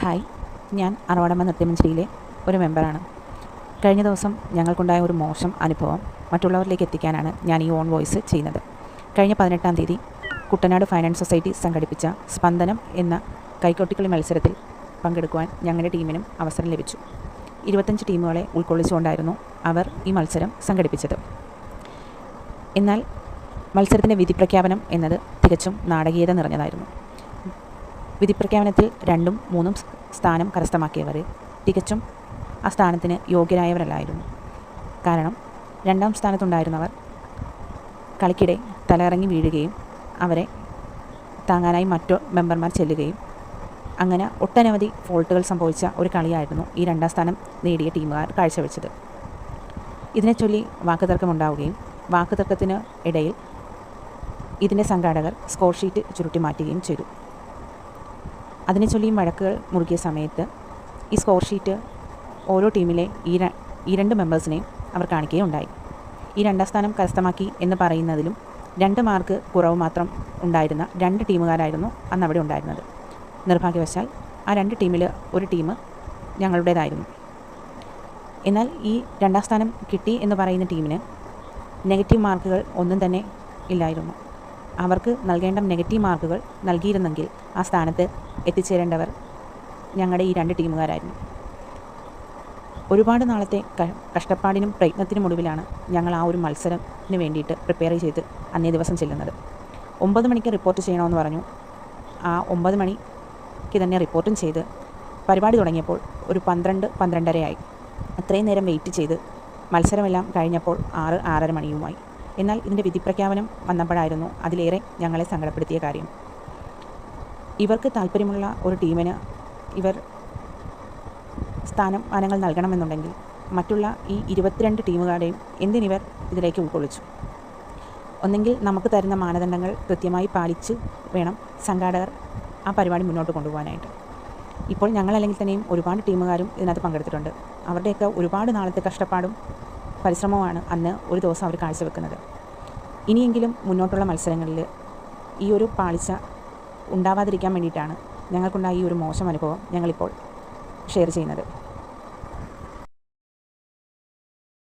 Hi. ഞാൻ അറവാടമ്മ നൃത്യമഞ്ജരിയിലെ ഒരു മെമ്പറാണ്. കഴിഞ്ഞ ദിവസം ഞങ്ങൾക്കുണ്ടായ ഒരു മോശം അനുഭവം മറ്റുള്ളവരിലേക്ക് എത്തിക്കാനാണ് ഞാൻ ഈ ഓൺ വോയിസ് ചെയ്യുന്നത്. കഴിഞ്ഞ പതിനെട്ടാം തീയതി കുട്ടനാട് ഫൈനാൻസ് സൊസൈറ്റി സംഘടിപ്പിച്ച സ്പന്ദനം എന്ന കൈക്കൊട്ടിക്കളി മത്സരത്തിൽ പങ്കെടുക്കുവാൻ ഞങ്ങളുടെ ടീമിനും അവസരം ലഭിച്ചു. ഇരുപത്തഞ്ച് ടീമുകളെ ഉൾക്കൊള്ളിച്ചുകൊണ്ടായിരുന്നു അവർ ഈ മത്സരം സംഘടിപ്പിച്ചത്. എന്നാൽ മത്സരത്തിന്റെ വിധി പ്രഖ്യാപനം എന്നത് തികച്ചും നാടകീയത നിറഞ്ഞതായിരുന്നു. വിധിപ്രഖ്യാപനത്തിൽ രണ്ടും മൂന്നും സ്ഥാനം കരസ്ഥമാക്കിയവർ തികച്ചും ആ സ്ഥാനത്തിന് യോഗ്യരായവരല്ലായിരുന്നു. കാരണം രണ്ടാം സ്ഥാനത്തുണ്ടായിരുന്നവർ കളിക്കിടെ തലയിറങ്ങി വീഴുകയും അവരെ താങ്ങാനായി മറ്റു മെമ്പർമാർ ചെല്ലുകയും അങ്ങനെ ഒട്ടനവധി ഫോൾട്ടുകൾ സംഭവിച്ച ഒരു കളിയായിരുന്നു ഈ രണ്ടാം സ്ഥാനം നേടിയ ടീമുകാർ കാഴ്ചവെച്ചത്. ഇതിനെ ചൊല്ലി വാക്കുതർക്കമുണ്ടാവുകയും വാക്കുതർക്കത്തിന് ഇടയിൽ ഇതിന്റെ സംഘാടകർ സ്കോർ ഷീറ്റ് ചുരുട്ടി മാറ്റുകയും ചെയ്തു. അതിനെ ചൊല്ലിയും വഴക്കുകൾ മുറുകിയ സമയത്ത് ഈ സ്കോർ ഷീറ്റ് ഓരോ ടീമിലെ ഈ ഈ രണ്ട് മെമ്പേഴ്സിനെയും അവർ കാണിക്കുകയുണ്ടായി. ഈ രണ്ടാം സ്ഥാനം കരസ്ഥമാക്കി എന്ന് പറയുന്നതിലും രണ്ട് മാർക്ക് കുറവ് മാത്രം ഉണ്ടായിരുന്ന രണ്ട് ടീമുകാരായിരുന്നു അന്ന് അവിടെ ഉണ്ടായിരുന്നത്. നിർഭാഗ്യവശാൽ ആ രണ്ട് ടീമിൽ ഒരു ടീം ഞങ്ങളുടേതായിരുന്നു. എന്നാൽ ഈ രണ്ടാം സ്ഥാനം കിട്ടി എന്ന് പറയുന്ന ടീമിന് നെഗറ്റീവ് മാർക്കുകൾ ഒന്നും തന്നെ ഇല്ലായിരുന്നു. അവർക്ക് നൽകേണ്ട നെഗറ്റീവ് മാർക്കുകൾ നൽകിയിരുന്നെങ്കിൽ ആ സ്ഥാനത്ത് എത്തിച്ചേരേണ്ടവർ ഞങ്ങളുടെ ഈ രണ്ട് ടീമുകാരായിരുന്നു. ഒരുപാട് നാളത്തെ കഷ്ടപ്പാടിനും പ്രയത്നത്തിനും ഒടുവിലാണ് ഞങ്ങൾ ആ ഒരു മത്സരത്തിന് വേണ്ടിയിട്ട് പ്രിപ്പയർ ചെയ്ത് അന്നേ ദിവസം ചെല്ലുന്നത്. ഒമ്പത് മണിക്ക് റിപ്പോർട്ട് ചെയ്യണമെന്ന് പറഞ്ഞു. ആ ഒമ്പത് മണിക്ക് തന്നെ റിപ്പോർട്ടും ചെയ്ത് പരിപാടി തുടങ്ങിയപ്പോൾ ഒരു പന്ത്രണ്ട് പന്ത്രണ്ടരയായി. അത്രയും നേരം വെയിറ്റ് ചെയ്ത് മത്സരമെല്ലാം കഴിഞ്ഞപ്പോൾ ആറ് ആറര മണിയുമായി. എന്നാൽ ഇതിന്റെ വിധിപ്രഖ്യാപനം വന്നപ്പോഴായിരുന്നു അതിലേറെ ഞങ്ങളെ സങ്കടപ്പെടുത്തിയ കാര്യം. ഇവർക്ക് താല്പര്യമുള്ള ഒരു ടീമിന് ഇവർ സ്ഥാനം മാനങ്ങൾ നൽകണമെന്നുണ്ടെങ്കിൽ മറ്റുള്ള ഈ ഇരുപത്തിരണ്ട് ടീമുകാരെയും എന്തിനിവർ ഇതിലേക്ക് ഉൾക്കൊള്ളിച്ചു? ഒന്നെങ്കിൽ നമുക്ക് തരുന്ന മാനദണ്ഡങ്ങൾ കൃത്യമായി പാലിച്ച് വേണം സംഘാടകർ ആ പരിപാടി മുന്നോട്ട് കൊണ്ടുപോകാനായിട്ട്. ഇപ്പോൾ ഞങ്ങളല്ലെങ്കിൽ തന്നെയും ഒരുപാട് ടീമുകാരും ഇതിനകത്ത് പങ്കെടുത്തിട്ടുണ്ട്. അവരുടെയൊക്കെ ഒരുപാട് നാളത്തെ കഷ്ടപ്പാടും പരിശ്രമവുമാണ് അന്ന് ഒരു ദിവസം അവർ കാഴ്ചവെക്കുന്നത്. ഇനിയെങ്കിലും മുന്നോട്ടുള്ള മത്സരങ്ങളിൽ ഈ ഒരു പാളിച്ച ഉണ്ടാവാതിരിക്കാൻ വേണ്ടിയിട്ടാണ് ഞങ്ങൾക്കുണ്ടായ ഈ ഒരു മോശം അനുഭവം ഞങ്ങളിപ്പോൾ ഷെയർ ചെയ്യുന്നത്.